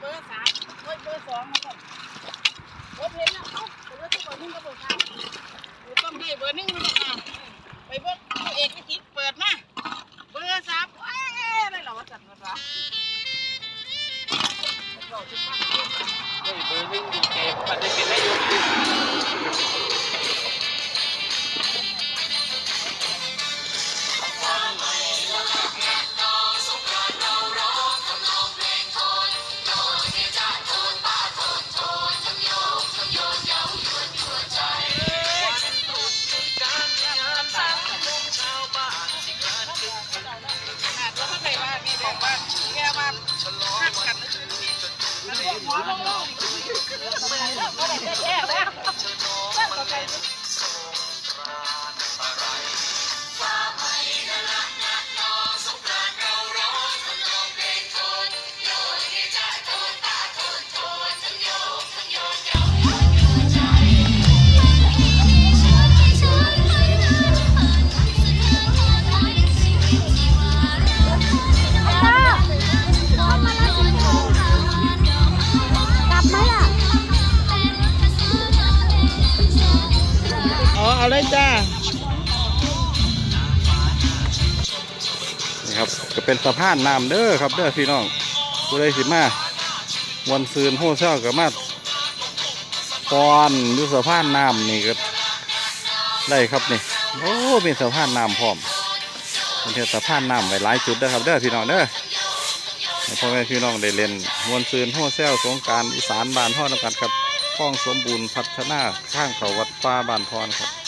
เบอร์สามเฮ้ยเบอร์สองมาก่อนโอ้เพนแล้วเอ้าเบอร์ที่เบอร์หนึ่งกับเบอร์สามโอ้ต้องได้เบอร์หนึ่งมาก่อนไปเบอร์ตัวเอกวิดเปิดมาเบอร์สามเอ้ยไม่หรอกจัดมันวะเบอร์หนึ่งดีเจปัจจุบันได้ยก เอาเลยจ้านี่ครับก็เป็นสะพานน้ำเด้อครับเด้อพี่น้องผู้ใดสิมาวันซืนโฮเซลก็มาปอนอยู่สะพานน้ำนี่ก็ได้ครับนี่โอ้เป็นสะพานน้ำพร้อมเป็นสะพานน้ำไว้หลายจุดเด้อครับเด้อพี่น้องเด้อพ่อแม่พี่น้องได้เล่นมวนซืนโฮเซลสงการอีสานบ้านพ่อนำกันครับคลองสมบูรณ์พัฒนาข้างเขาวัดป้าบานพรครับ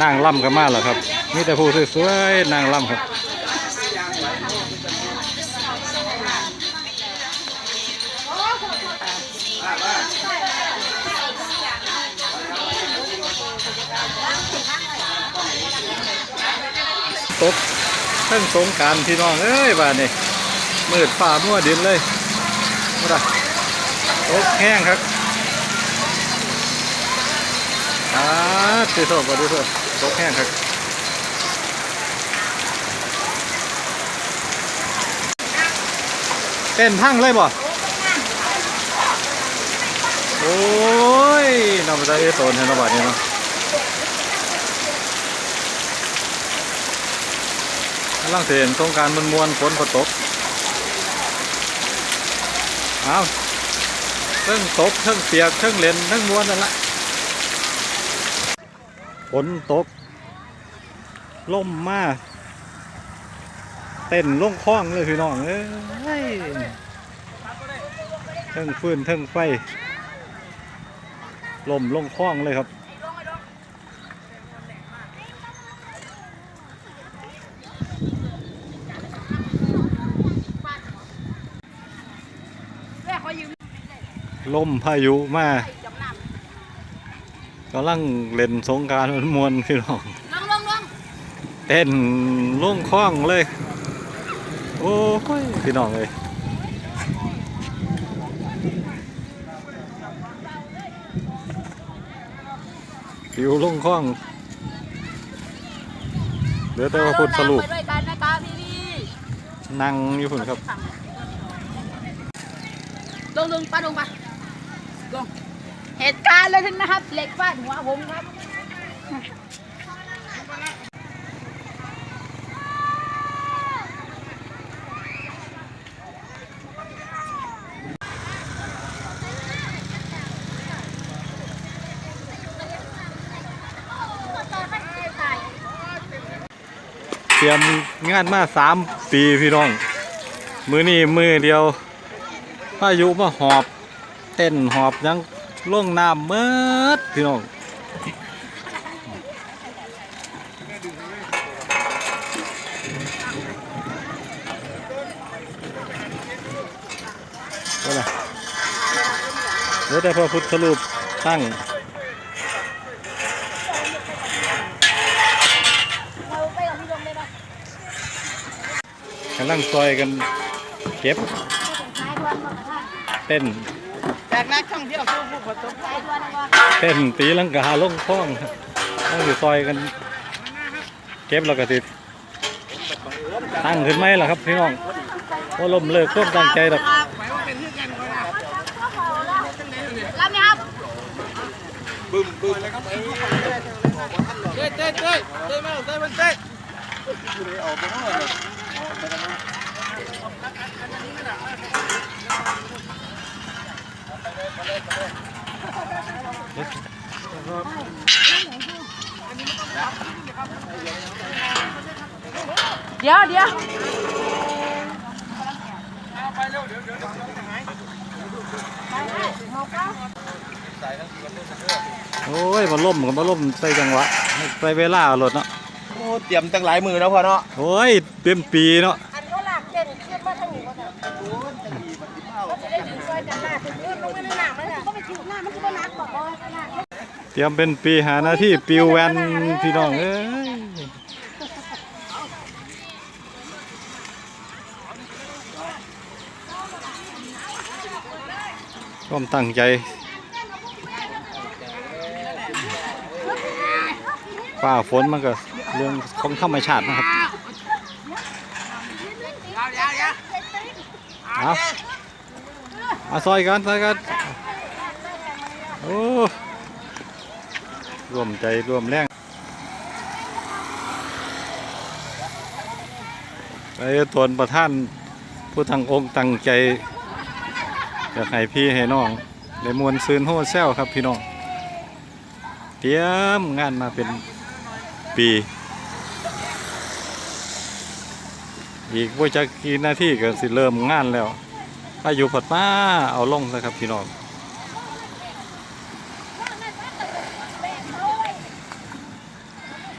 นางล่ำกันมาแล้วครับ มีแต่ผู้สวยๆนางล่ำครับตกทั้งสงการพี่น้องเอ้ยบ้านนี่มืดฝ่ามั่วดินเลยมาดตกแห้งครับอ่าตีโทษมาดูโทษ ตกแห้งครับเต้นพังเลยบ่โอ้ยน้ำใจเอโตนเห็นระบาดนี่เนาะกำลังเห็นโครงการมันมวนฝนก็ตกเอาเทั้งตกเทั้งเปียกเทั้งเลนเทั้งมวนนั่นแหละ ฝนตกล่มมาเต้นล่งคล้องเลยพี่น้องเอ้ยเทั้งฟืนเทั้งไฟล่มล่งคล้องเลยครับแม่มพายุมา กำลังเล่นสงกรารมันมวนพี่น้องำลงลงลงเต้นลุ่งคล้องเลย โอ้ยพี่น้องเลยผิวลุ่งคล้องเหลือแต่ว่าพุทธสรุปไปด้วยกันนะคะพี่พี่นั่งอยู่พุ่นครับ ลงลงป้าลงป้าลง เหตุการณ์เลยนะครับเหล็กฟาดหัวผมครับเตรียมงานมาสามปีพี่น้อง มือนี่มือเดียวพายุมาหอบ เต้นหอบยัง ล่งน้ำเมิดพี่น้องก็เลยเหลือแต่พระพุทธรูปตั้งเราไปกับพี่ลงเลยนะกำลังซอยกันเก็บ เต้น จากนักท่องเที่ยวสู่ผู้ประสบภัยท้ายนะว่าเต้นตีลังกาลงคล้องต้องอยู่ซอยกัน เก็บแล้วก็ติดตั้งขึ้นไหมล่ะครับพี่น้องว่าลมเลิกควบตั้งใจดอกรับไหมครับเต้ยเต้ยเต้ยเต้ยมาเต้ยมันเต้ย เดี๋ยวเดี๋ยว โอ้ยมาล่มกับมาล่มใส่จังหวะใส่เวลาเอารถเนาะโอ้เตรียมตั้งหลายมือแล้วพ่อเนาะโอ้ยเต็มปีเนาะอันเขาหลักเด่นขึ้นมาทางนี้ก็ได้เขาจะได้ถึงซอยจันหน้าถึงเอื้อนลงมาในหนักเลยก็ไปถึงหน้ามันจะมานักบอกว่าหนักเตรียมเป็นปีหาหน้าที่ปิวแวนพี่น้องเอ้ยร่วมตั้งใจ ฟ้าฝนมันก็เรื่องของธรรมชาตินะครับเอาเอาซอยกันซอยกันโอ้ร่วมใจร่วมแรงไปตนประท่านผู้ทางองค์ตั้งใจอยากให้พี่ให้น้องได้มวลซืนโฮเซลครับพี่น้อง เตรียมงานมาเป็น ปี อีกว่าจะกี่นาทีก็สิเริ่มงานแล้วอายุผัดมาเอาลงนะครับพี่น้อง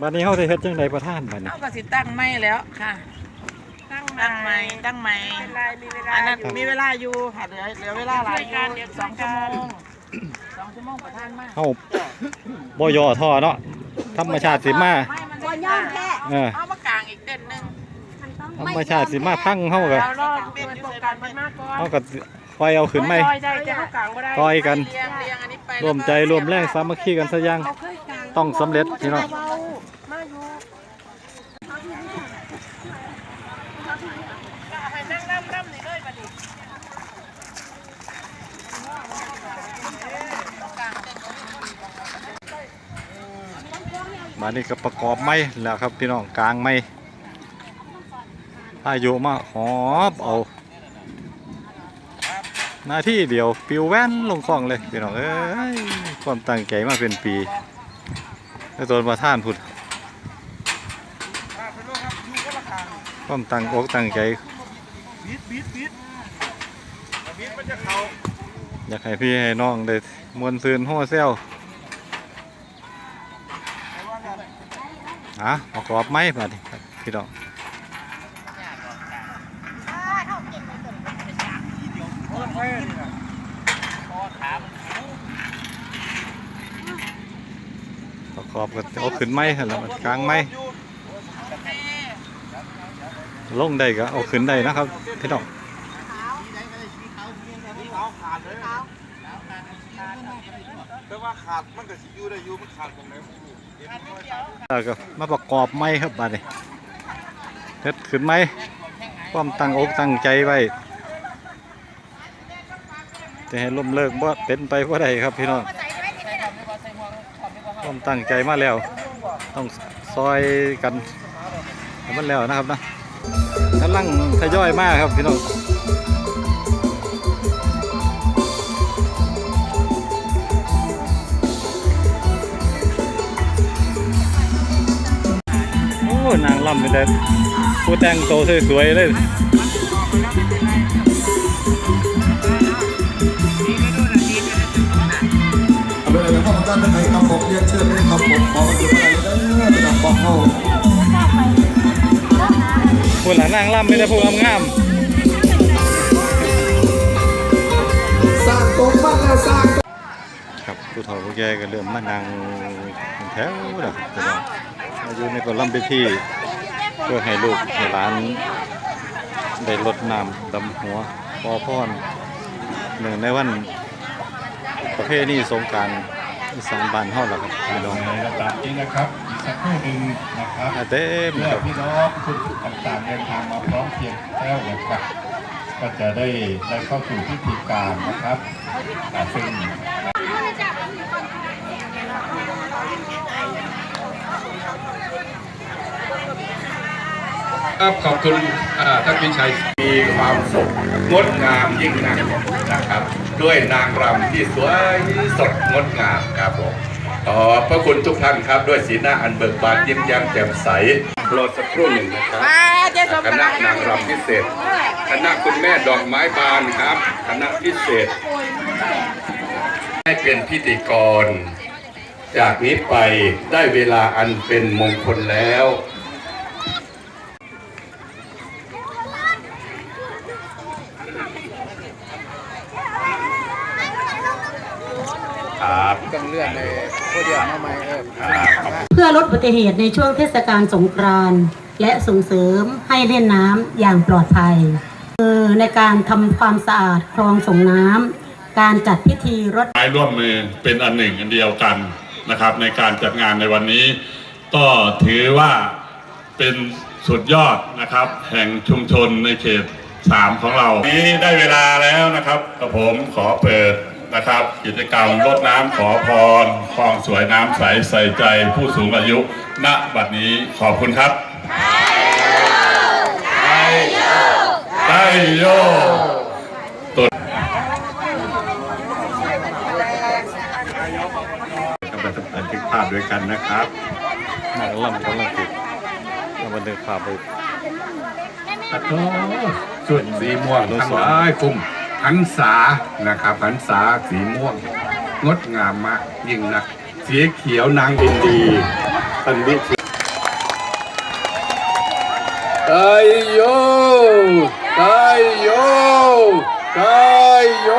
บัดนี้เขาได้เฮ็ดจังไดประท่านบัดนี้เอาก็สิตั้งไม่แล้วค่ะตั้งไม่ตั้งไม่อันนั้นมีเวลาอยู่ค่ะเหลือเหลือเวลาหลายอยู่สองชั่วโมงสองชั่วโมงประทานมากเฮาบ่ย่อท่อเนาะ ธรรมชาติสิมาบอย่อมแค่เออเอามากลางอีกเด่นหนึ่งธรรมชาติสิมาพังเฮาก็เรารอเปิดโครงการมันมากก่อนเฮาก็คอยเอาขึ้นไหมซอยได้จะเข้ากลางบ่ได้ต่อยกัน เรียงเรียงอันนี้ไปร่วมใจร่วมแรงสามัคคีกันซะอยัง ต้องสำเร็จพี่น้อง เบามาอยู่ ให้นั่งร่ำๆนี่เลยบัดนี้ บัดนี้ก็ประกอบไม้แล้วครับพี่น้องกลางไม้อายุมาหอบเอาหน้าที่เดียวปิวแว่นลงคลองเลยพี่น้องเอ้ยความตั้งใจมาเป็นปีแล้วตัวประท่านพุดความตั้งอกตั้งใจบิดบิดบิดบิดมันจะเข่าอยากให้พี่ให้น้องได้มวนซืนหัวเซล อะประกอบไม้มาดิครับพี่น้องโอ้ยนี่นะคอขามันแข็งประกอบก็เอาขึ้นไม้หั่นแล้วมันกลางไม้ลงได้ก็เอาขึ้นได้นะครับพี่น้องเอาขาดเลยแต่ว่าขาดมันก็สิอยู่ได้อยู่มันขาดตรงไหน ไม่รู้เห็นไหมแล้วก็มาประกอบไม้ครับบัดนี้เฮ็ดขึ้นไหม้ความตั้งอกตั้งใจไว้จะให้ล้มเลิกบ่เป็นไปบ่ได้ครับพี่น้องความตั้งใจมาแล้ว ต้องซอยกันมันแล้วนะครับนะกำลังทยอยมากครับพี่น้อง นางล่ำไปเลยผู้แต่งโตวสวยๆเลยเวลาเข้ามาด้านในครับผมเรียนเชิญเลยครับผมขออยู่อะไรเด้อเป็นนักบอกเขาผู้หลานางล่ำไม่ได้ผู้งามงามสร้างตรงบ้านแล้วสร้างครับผู้เฒ่าผู้แก่ก็เริ่มมานั่งเป็นแถวแล้ว องอายุในก็ล่ำไปที่เพื่อให้ลูกให้หลานได้ลดน้ำดำหัวพอพรหนึ่งในวันประเพณีสงกรารอีสานบ้านเฮาล่ะครับพี่น้องระดับนี้นะครับสักครู่หนึ่งนะครับมาเต็มเพื่อครับพี่น้องคุณต่างๆเดินทางมาพร้อมเพรียงแล้วนะครับก็จะได้ได้เข้าสู่พิธีการนะครับอ่าซึ่ง ครับขอบคุณอ่าท่านพิชัยมีความสุขงดงามยิ่งนักนะครับ ด้วยนางรำที่สวยสดงดงามครับผมขอบพระคุณทุกท่านครับ ด้วยสีหน้าอันเบิกบานยิ้มแย้มแจ่มใสรอสักครู่หนึ่งนะครับมาเจ๊สมคกันณะนะนางรำพิเศษคณะคุณแม่ดอกไม้บานครับคณะพิเศษ ให้เป็นพิธีกร จากนี้ไปได้เวลาอันเป็นมงคลแล้ว ครับต้องเลื่อนในโคเดียมาใหม่เออเพื่อลดอุบัติเหตุในช่วงเทศกาลสงกรานต์และส่งเสริมให้เล่นน้ำอย่างปลอดภัยคือในการทำความสะอาดคลองส่งน้ำการจัดพิธีรดไม้ร่วมมือเป็นอันหนึ่งอันเดียวกัน นะครับในการจัดงานในวันนี้ ก็ถือว่าเป็นสุดยอดนะครับ แห่งชุมชนในเขต 3 ของเรา นี้ได้เวลาแล้วนะครับกับผมขอเปิดนะครับ กิจกรรมรดน้ำขอพรคลองสวยน้ำใสใส่ใจผู้สูงอายุ ณบัดนี้ขอบคุณครับ ไทยโยไทยโย กำลังบันทึกภาพ ด้วยกันนะครับนางล่ำกำลังติดเอาบันทึกภาพไปขอโทษส่วนสีม่วงทั้งหลายกลุ่มหันษานะครับหันษาสีม่วง งดงามมากยิ่งนักสีเขียวนางอินดีพันวิชิตไทยโยไทยโยไทยโย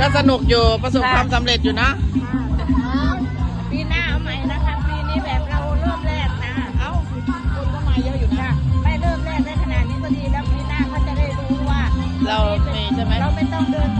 ก็สนุกอยู่ประสบความสำเร็จอยู่เนอะปีหน้าเอาใหม่นะคะ ปีนี้แบบเราเริ่มแรกนะ เอ้าคนก็มาเยอะอยู่นะไม่เริ่มแรกได้ขนาดนี้ก็ดีแล้วปีหน้าเขาจะได้รู้ว่าเรามีใช่ไหม เราไม่ต้องเดินทาง